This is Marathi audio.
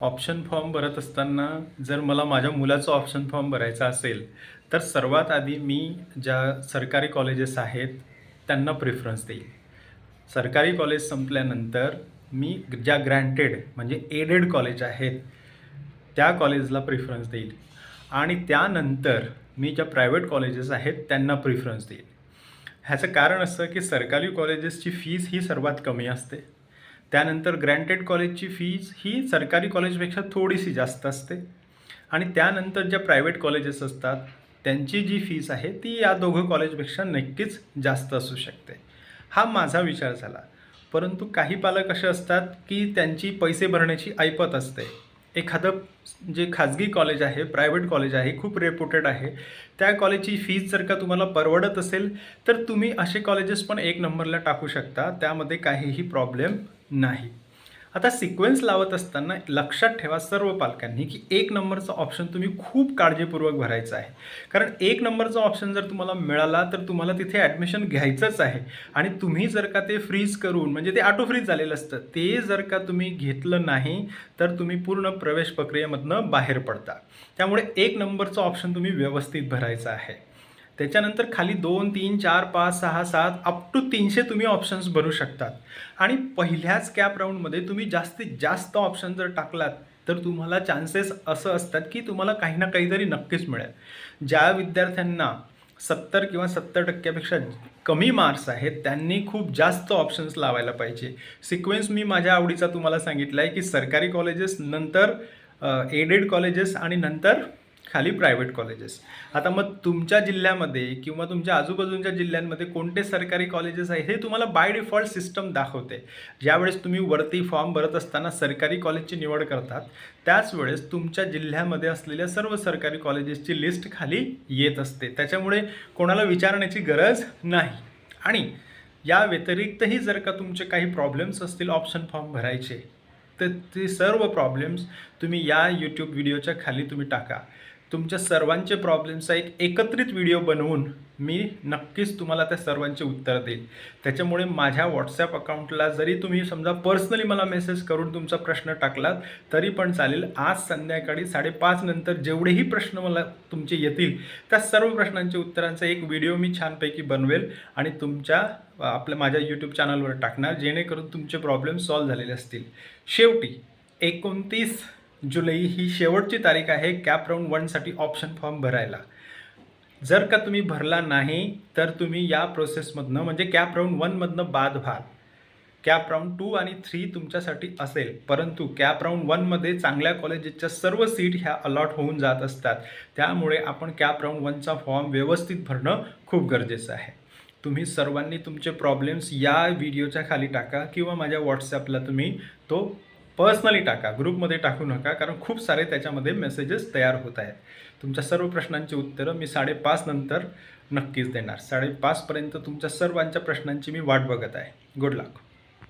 ऑप्शन फॉर्म भरत असताना जर मला माझ्या मुलाचा ऑप्शन फॉर्म भरायचा असेल तर सर्वात आधी मी ज्या सरकारी कॉलेजेस आहेत त्यांना प्रिफरन्स देईल. सरकारी कॉलेज संपल्यानंतर मी ज्या ग्रँटेड म्हणजे एडेड कॉलेज आहेत त्या कॉलेजला प्रिफरन्स देईल. आणि त्यानंतर मी ज्या प्रायव्हेट कॉलेजेस आहेत त्यांना प्रिफरन्स देईल. ह्याचं कारण असं की सरकारी कॉलेजेसची फीज ही सर्वात कमी असते. त्यानंतर ग्रँटेड कॉलेजची फीज ही सरकारी कॉलेजपेक्षा थोडीशी जास्त असते. आणि त्यानंतर ज्या प्रायव्हेट कॉलेजेस असतात त्यांची जी फीज आहे ती या दोघं कॉलेजपेक्षा नक्कीच जास्त असू शकते. हा माझा विचार झाला. परंतु काही पालक असे असतात की त्यांची पैसे भरण्याची ऐपत असते. एखादं जे खाजगी कॉलेज आहे प्रायव्हेट कॉलेज आहे खूप रेप्युटेड आहे त्या कॉलेजची फीज जर का तुम्हाला परवडत असेल तर तुम्ही असे कॉलेजेस पण एक नंबरला टाकू शकता. त्यामध्ये काहीही प्रॉब्लेम नाही. आता सिक्वेन्स लावत असताना लक्षात ठेवा सर्व पालकांनी की एक नंबरचा ऑप्शन तुम्ही खूप काळजीपूर्वक भरायचा आहे. कारण एक नंबरचा ऑप्शन जर तुम्हाला मिळाला तर तुम्हाला तिथे ॲडमिशन घ्यायचंच आहे. आणि तुम्ही जर का ते फ्रीज करून म्हणजे ते ऑटो फ्रीज झालेलं असतं ते जर का तुम्ही घेतलं नाही तर तुम्ही पूर्ण प्रवेश प्रक्रियेमधनं बाहेर पडता. त्यामुळे एक नंबरचा ऑप्शन तुम्ही व्यवस्थित भरायचा आहे. त्याच्यानंतर खाली दोन तीन चार पाच सहा सात अप टू तीनशे तुम्ही ऑप्शन्स भरू शकतात. आणि पहिल्याच कॅप राऊंडमध्ये तुम्ही जास्तीत जास्त ऑप्शन जर टाकलात तर तुम्हाला चान्सेस असं असतात की तुम्हाला काही ना काहीतरी नक्कीच मिळेल. ज्या विद्यार्थ्यांना सत्तर किंवा सत्तर टक्क्यापेक्षा कमी मार्क्स आहेत त्यांनी खूप जास्त ऑप्शन्स लावायला पाहिजे. सिक्वेन्स मी माझ्या आवडीचा तुम्हाला सांगितला आहे की सरकारी कॉलेजेस नंतर एडेड कॉलेजेस आणि नंतर खाली प्रायव्हेट कॉलेजेस आता मग तुमच्या जिल्ह्यामध्ये किंवा तुमच्या आजूबाजूच्या जिल्ह्यांमध्ये कोणते सरकारी कॉलेजेस आहे हे तुम्हाला बाय डिफॉल्ट सिस्टम दाखवते. ज्यावेळेस तुम्ही वरती फॉर्म भरत असताना सरकारी कॉलेजची निवड करतात त्याच वेळेस तुमच्या जिल्ह्यामध्ये असलेल्या सर्व सरकारी कॉलेजेसची लिस्ट खाली येत असते. त्याच्यामुळे कोणाला विचारण्याची गरज नाही. आणि या व्यतिरिक्तही जर का तुमचे काही प्रॉब्लेम्स असतील ऑप्शन फॉर्म भरायचे तर ते सर्व प्रॉब्लेम्स तुम्ही या यूट्यूब व्हिडिओच्या खाली तुम्ही टाका. तुमच्या सर्वांचे प्रॉब्लेम्सचा एक एकत्रित व्हिडिओ बनवून मी नक्कीच तुम्हाला त्या सर्वांचे उत्तर देईल त्याच्यामुळे माझ्या व्हॉट्सॲप अकाउंटला जरी तुम्ही समजा पर्सनली मला मेसेज करून तुमचा प्रश्न टाकलात तरी पण चालेल. आज संध्याकाळी साडेपाच नंतर जेवढेही प्रश्न मला तुमचे येतील त्या सर्व प्रश्नांच्या उत्तरांचा एक व्हिडिओ मी छानपैकी बनवेल आणि तुमच्या आपल्या माझ्या यूट्यूब चॅनलवर टाकणार जेणेकरून तुमचे प्रॉब्लेम सॉल्व्ह झालेले असतील. शेवटी एकोणतीस जुलै ही शेवटची तारीख आहे कॅप राऊंड वनसाठी ऑप्शन फॉर्म भरायला. जर का तुम्ही भरला नाही तर तुम्ही या प्रोसेसमधनं म्हणजे कॅप राऊंड वनमधनं बाद व्हाल. कॅप राऊंड टू आणि थ्री तुमच्यासाठी असेल परंतु कॅप राऊंड वनमध्ये चांगल्या कॉलेजेसच्या सर्व सीट ह्या अलॉट होऊन जात असतात. त्यामुळे आपण कॅप राऊंड वनचा फॉर्म व्यवस्थित भरणं खूप गरजेचं आहे. तुम्ही सर्वांनी तुमचे प्रॉब्लेम्स या व्हिडिओच्या खाली टाका किंवा माझ्या व्हॉट्सॲपला तुम्ही तो पर्सनली टाका ग्रुपमध्ये टाकू नका कारण खूप सारे त्याच्यामध्ये मेसेजेस तयार होत आहेत. तुमच्या सर्व प्रश्नांची उत्तरं मी साडेपाच नंतर नक्कीच देणार. साडेपाचपर्यंत तुमच्या सर्वांच्या प्रश्नांची मी वाट बघत आहे. गुड लक